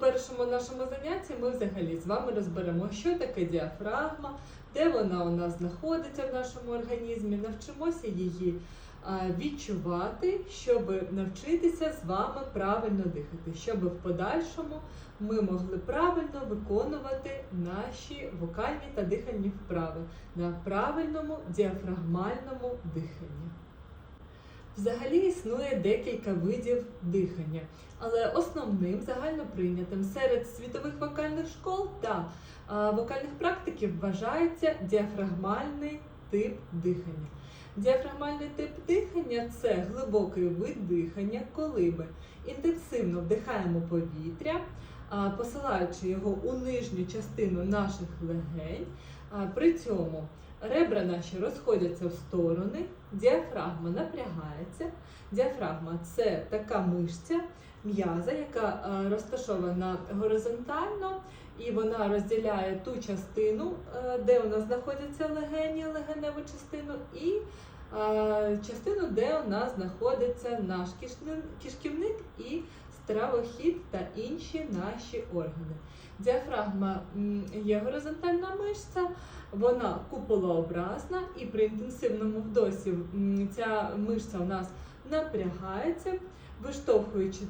першому нашому занятті ми взагалі з вами розберемо, що таке діафрагма, де вона у нас знаходиться в нашому організмі, навчимося її відчувати, щоб навчитися з вами правильно дихати, щоб в подальшому ми могли правильно виконувати наші вокальні та дихальні вправи на правильному діафрагмальному диханні. Взагалі існує декілька видів дихання, але основним загальноприйнятим серед світових вокальних школ та вокальних практиків вважається діафрагмальний тип дихання. Діафрагмальний тип дихання це глибокий вид дихання, коли ми інтенсивно вдихаємо повітря, посилаючи його у нижню частину наших легень. При цьому ребра наші розходяться в сторони, діафрагма напрягається. Діафрагма це така мишця м'яза, яка е, розташована горизонтально, і вона розділяє ту частину, е, де у нас знаходяться легені, легеневу частину, і е, частину, де у нас знаходиться наш кишківник, і стравохід та інші наші органи. Діафрагма є горизонтальна мишця, вона куполообразна, і при інтенсивному вдосі ця мишця у нас напрягається, виштовхуючи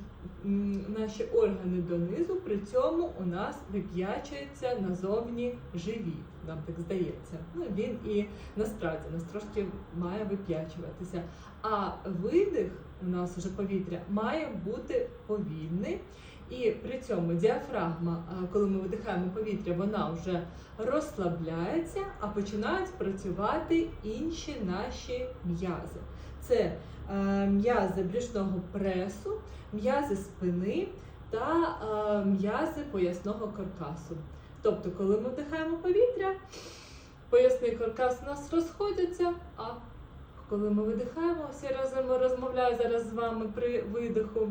наші органи донизу, при цьому у нас вип'ячується назовні живіт. Нам так здається. Ну, він і насправді нас трошки має вип'ячуватися. А видих у нас вже повітря має бути повільний. І при цьому діафрагма, коли ми видихаємо повітря, вона вже розслабляється, а починають працювати інші наші м'язи. Це е, м'язи брюшного пресу, м'язи спини та е, м'язи поясного каркасу. Тобто, коли ми вдихаємо повітря, поясний каркас у нас розходиться, а коли ми видихаємо, всі разом розмовляю зараз з вами при видиху,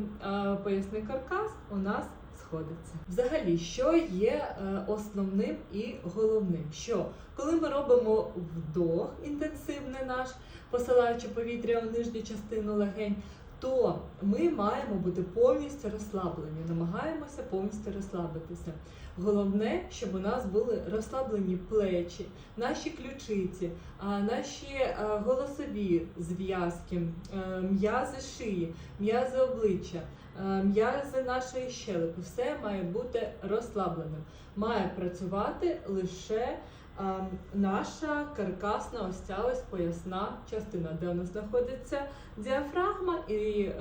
поясний каркас у нас сходиться. Взагалі, що є е, основним і головним? Що коли ми робимо вдох інтенсивний наш, посилаючи повітря в нижню частину легень, то ми маємо бути повністю розслаблені, намагаємося повністю розслабитися. Головне, щоб у нас були розслаблені плечі, наші ключиці, наші е, голосові зв'язки, е, м'язи шиї, м'язи обличчя, е, м'язи нашої щелепи. Все має бути розслабленим. Має працювати лише наша каркасна ось ця ось поясна частина, де у нас знаходиться діафрагма і е,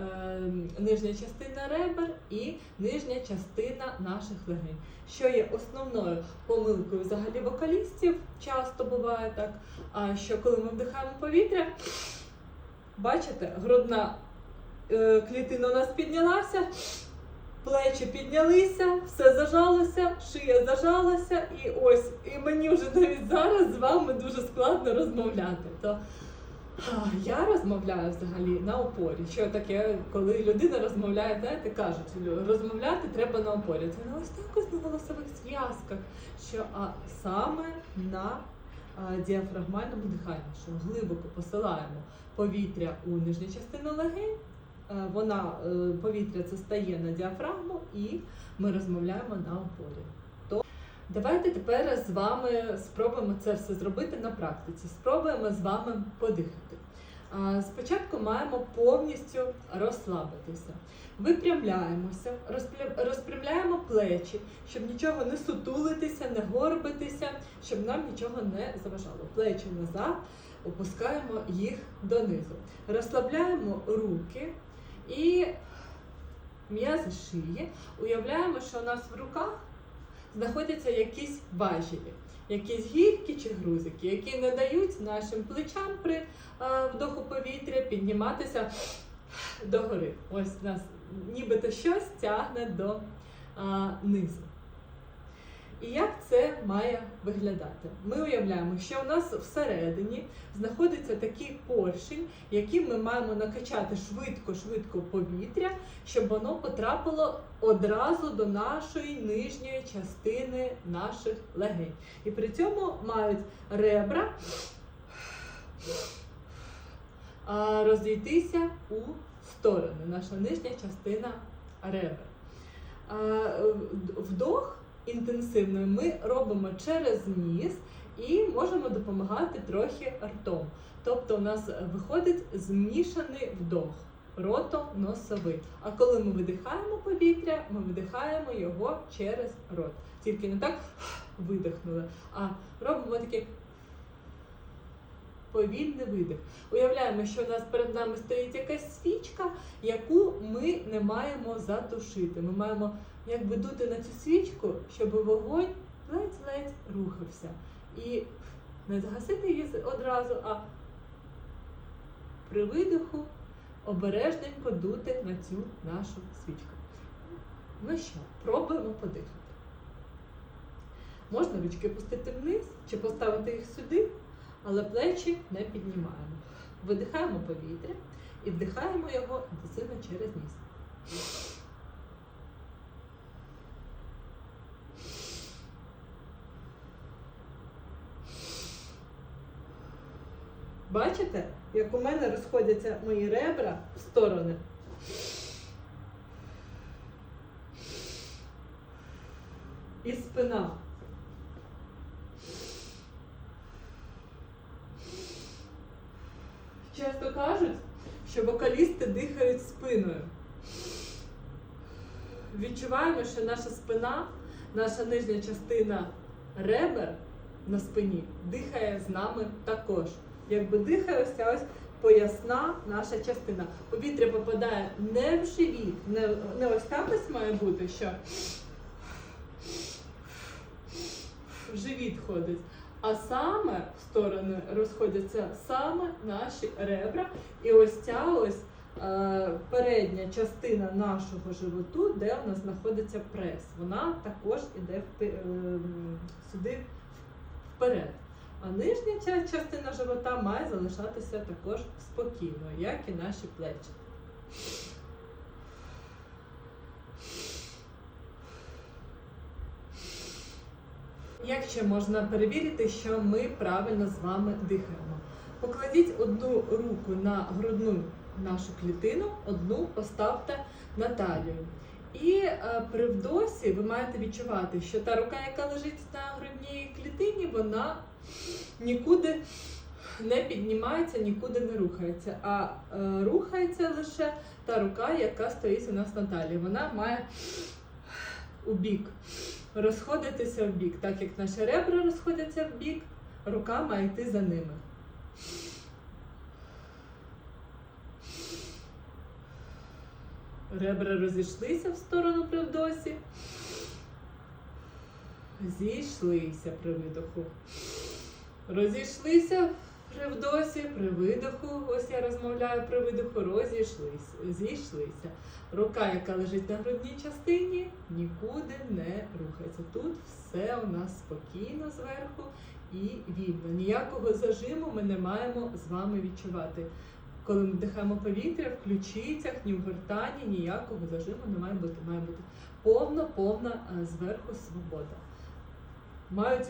нижня частина ребер і нижня частина наших легень. Що є основною помилкою взагалі вокалістів, часто буває так, а, що коли ми вдихаємо повітря, бачите, грудна е, клітина у нас піднялася. Плечі піднялися, все зажалося, шия зажалася, і ось, і мені вже навіть зараз з вами дуже складно розмовляти. То я розмовляю взагалі на опорі. Що таке, коли людина розмовляє, знаєте, кажуть, розмовляти треба на опорі. Це не ось так ось на голосових зв'язках, що а саме на діафрагмальному диханні, що глибоко посилаємо повітря у нижню частину легень. Е, Вона е, повітря це стає на діафрагму, і ми розмовляємо на опорі. То давайте тепер з вами спробуємо це все зробити на практиці. Спробуємо з вами подихати. Спочатку маємо повністю розслабитися. Випрямляємося, розпрямляємо плечі, щоб нічого не сутулитися, не горбитися, щоб нам нічого не заважало. Плечі назад, опускаємо їх донизу. Розслабляємо руки і м'язи шиї. Уявляємо, що у нас в руках знаходяться якісь важелі, якісь гірки чи грузики, які не дають нашим плечам при е, вдоху повітря підніматися догори. Ось нас нібито щось тягне до а, низу. І як це має виглядати? Ми уявляємо, що у нас всередині знаходиться такий поршень, яким ми маємо накачати швидко-швидко повітря, щоб воно потрапило одразу до нашої нижньої частини наших легень. І при цьому мають ребра розійтися у сторони, наша нижня частина ребер. вдох інтенсивний ми робимо через ніс і можемо допомагати трохи ртом. Тобто у нас виходить змішаний вдох, ротоносовий. А коли ми видихаємо повітря, ми видихаємо його через рот. Тільки не так видихнули, а робимо такий повільний видих. Уявляємо, що у нас перед нами стоїть якась свічка, яку ми не маємо затушити. Ми маємо якби дути на цю свічку, щоб вогонь ледь-ледь рухався. І не загасити її одразу, а при видиху обережненько дути на цю нашу свічку. Ну що, пробуємо подихати. Можна ручки пустити вниз чи поставити їх сюди, але плечі не піднімаємо. Видихаємо повітря і вдихаємо його інтенсивно через ніс. Бачите, як у мене розходяться мої ребра в сторони? І спина. Часто кажуть, що вокалісти дихають спиною. Відчуваємо, що наша спина, наша нижня частина ребер на спині дихає з нами також. Якби дихає ось поясна наша частина. Повітря попадає не в живіт, не, не ось так ось має бути, що в живіт ходить. А саме в сторони розходяться саме наші ребра. І ось ця ось передня частина нашого животу, де у нас знаходиться прес. Вона також іде е, сюди вперед. А нижня частина живота має залишатися також спокійною, як і наші плечі. Як ще можна перевірити, що ми правильно з вами дихаємо? Покладіть одну руку на грудну нашу клітину, одну поставте на талію. І е, при вдосі ви маєте відчувати, що та рука, яка лежить на грудній клітині, вона нікуди не піднімається, нікуди не рухається. А е, рухається лише та рука, яка стоїть у нас на талії. Вона має у бік розходитися в бік. Так як наші ребра розходяться в бік, рука має йти за ними. Ребра розійшлися в сторону при вдосі. Зійшлися при видоху. Розійшлися при вдосі, при видоху. Ось я розмовляю при видоху, розійшлися, зійшлися. Рука, яка лежить на грудній частині, нікуди не рухається. Тут все у нас спокійно зверху і вільно. Ніякого зажиму ми не маємо з вами відчувати. Коли ми вдихаємо повітря, в ключицях, ні в гортані, ніякого зажиму не має бути. Має бути повна, повна е, зверху свобода. Мають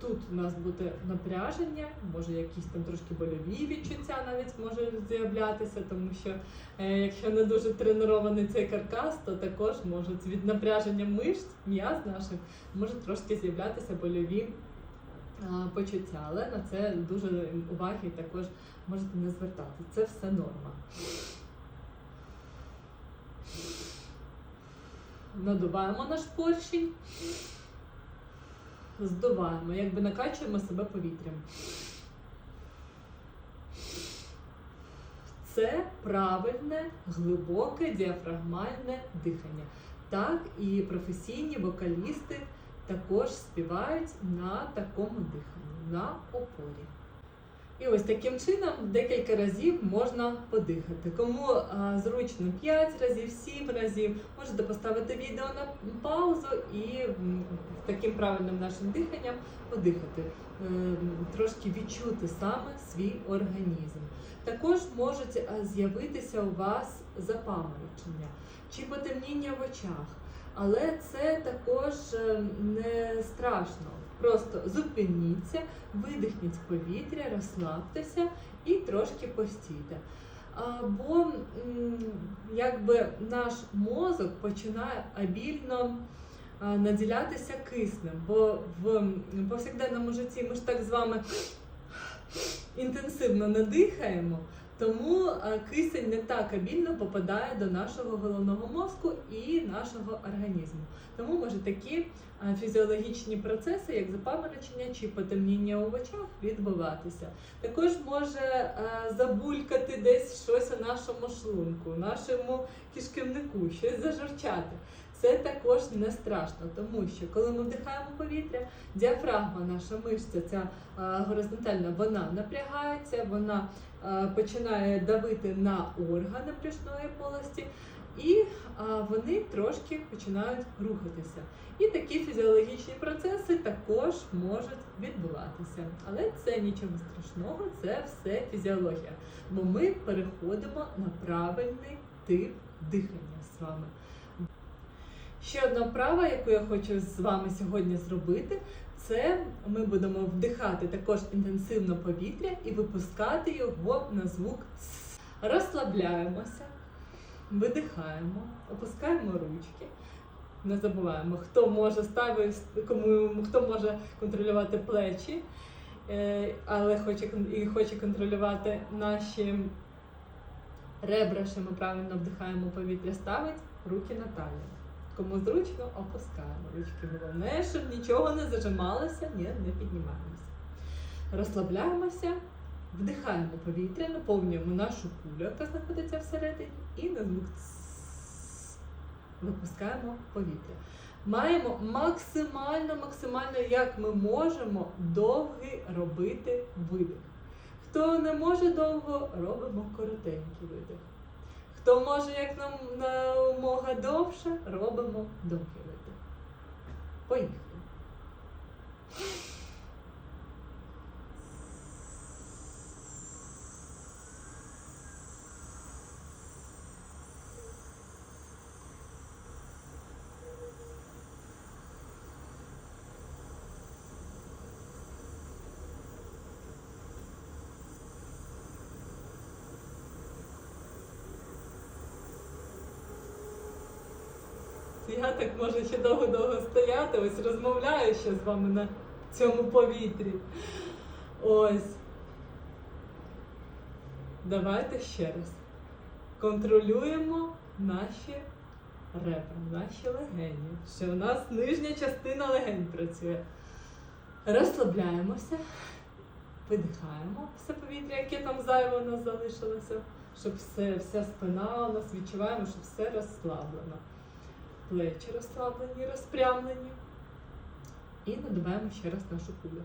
тут у нас бути напряження, може якісь там трошки больові відчуття навіть може з'являтися, тому що е, якщо не дуже тренований цей каркас, то також можуть від напряження мишць, м'яз наших, може трошки з'являтися больові почуття, але на це дуже уваги також можете не звертати. Це все норма. Надуваємо наш поршень, здуваємо, якби накачуємо себе повітрям. Це правильне, глибоке, діафрагмальне дихання. Так і професійні вокалісти також співають на такому диханні, на опорі. І ось таким чином декілька разів можна подихати. Кому а, зручно 5 разів, 7 разів, можете поставити відео на паузу і таким правильним нашим диханням подихати, Ем, трошки відчути саме свій організм. Також можуть з'явитися у вас запаморочення чи потемніння в очах. Але це також е, не страшно. Просто зупиніться, видихніть повітря, розслабтеся і трошки постійте. а, бо якби наш мозок починає обільно наділятися киснем, бо в повсякденному житті ми ж так з вами інтенсивно не дихаємо, тому кисень не так обільно попадає до нашого головного мозку і нашого організму. Тому може такі фізіологічні процеси, як запаморочення чи потемніння у очах, відбуватися. Також може е, забулькати десь щось у нашому шлунку, нашому кишківнику, щось зажурчати. Це також не страшно, тому що коли ми вдихаємо повітря, діафрагма, наша мишця, ця горизонтальна, вона напрягається, вона починає давити на органи брюшної полості, і вони трошки починають рухатися. І такі фізіологічні процеси також можуть відбуватися. Але це нічого страшного, це все фізіологія. Бо ми переходимо на правильний тип дихання з вами. Ще одна вправа, яку я хочу з вами сьогодні зробити, це ми будемо вдихати також інтенсивно повітря і випускати його на звук «с». Розслабляємося, видихаємо, опускаємо ручки. Не забуваємо, хто може ставити, кому хто може контролювати плечі, е, але хоче і хоче контролювати наші ребра, що ми правильно вдихаємо повітря, ставить руки на талію. Кому зручно, опускаємо ручки. Головне, щоб нічого не зажималося, ні, не піднімаємося. Розслабляємося, вдихаємо повітря, наповнюємо нашу кулю, яка знаходиться всередині, і на звук випускаємо повітря. Маємо максимально, максимально, як ми можемо, довгий робити видих. Хто не може довго, робимо коротенький видих. Хто може як нам намога довше, робимо видих. Поїхали. Я так можу ще довго-довго стояти, ось розмовляю ще з вами на цьому повітрі. Ось. Давайте ще раз. Контролюємо наші ребра, наші легені. Що у нас нижня частина легень працює. Розслабляємося, видихаємо все повітря, яке там зайве у нас залишилося, щоб все, вся спина у нас відчуваємо, що все розслаблено плечі розслаблені, розпрямлені. І надуваємо ще раз нашу кулю.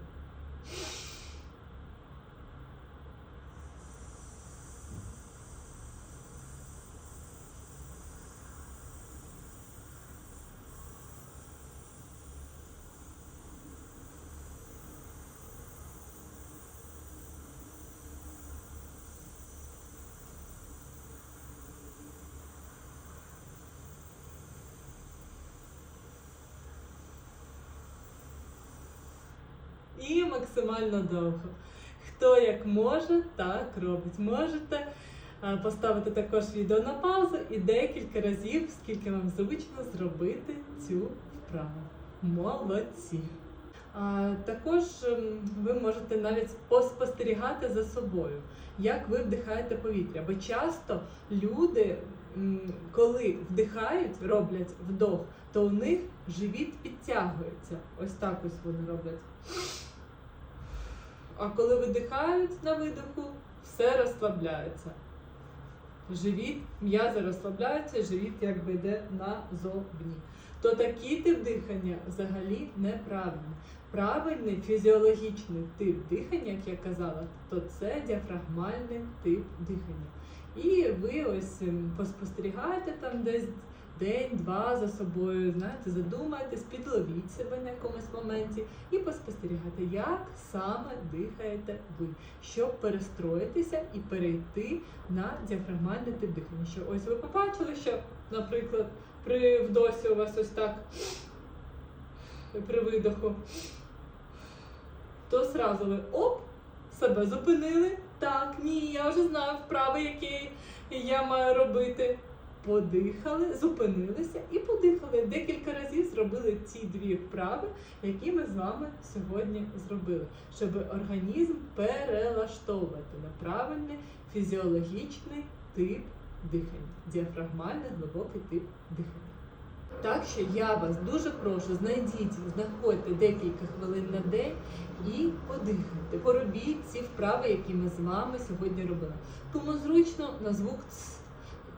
І максимально довго. Хто як може, так робить. Можете поставити також відео на паузу і декілька разів, скільки вам зручно, зробити цю вправу. Молодці! Також ем, ви можете навіть поспостерігати за собою, як ви вдихаєте повітря. Бо часто люди, коли вдихають, роблять вдох, то у них живіт підтягується. Ось так ось вони роблять. А коли видихають на видиху, все розслабляється. Живіт, м'язи розслабляються, живіт якби йде назовні. То такий тип дихання взагалі неправильний. Правильний фізіологічний тип дихання, як я казала, то це діафрагмальний тип дихання. І ви ось ем, поспостерігаєте там десь день-два за собою, знаєте, задумайтесь, підловіть себе на якомусь моменті і поспостерігайте, як саме дихаєте ви, щоб перестроїтися і перейти на діафрагмальний тип дихання. Що ось ви побачили, що, наприклад, при вдосі у вас ось так при видоху, то зразу ви оп, себе зупинили так, ні, я вже знаю вправи, які я маю робити. Подихали, зупинилися і подихали. Декілька разів зробили ці дві вправи, які ми з вами сьогодні зробили, щоб організм перелаштовувати на правильний фізіологічний тип дихання, діафрагмальний глибокий тип дихання. Так що я вас дуже прошу, знайдіть, знаходьте декілька хвилин на день і подихайте. Поробіть ці вправи, які ми з вами сьогодні робили. Кому зручно на звук «ц»,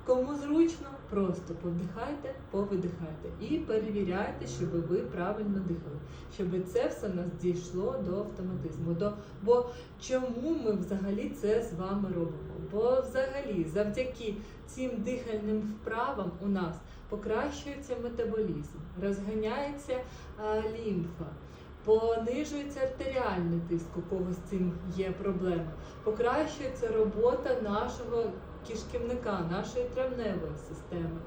кому зручно, просто повдихайте, повидихайте і перевіряйте, щоб ви правильно дихали, щоб це все нас дійшло до автоматизму. До... Бо чому ми взагалі це з вами робимо? Бо взагалі, завдяки цим дихальним вправам у нас покращується метаболізм, розганяється а, лімфа, понижується артеріальний тиск, у кого з цим є проблеми, покращується робота нашого кишківника, нашої травневої системи.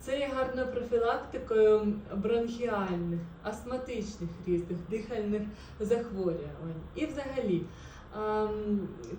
Це є гарною профілактикою бронхіальних, астматичних різних дихальних захворювань. І взагалі,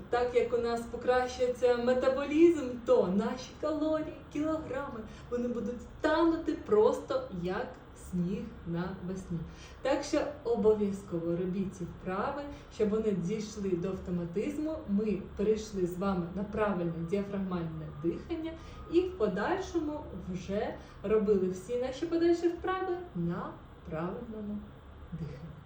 так як у нас покращується метаболізм, то наші калорії, кілограми, вони будуть танути просто як сніг навесні. Так що обов'язково робіть ці вправи, щоб вони дійшли до автоматизму. Ми перейшли з вами на правильне діафрагмальне дихання і в подальшому вже робили всі наші подальші вправи на правильному диханні.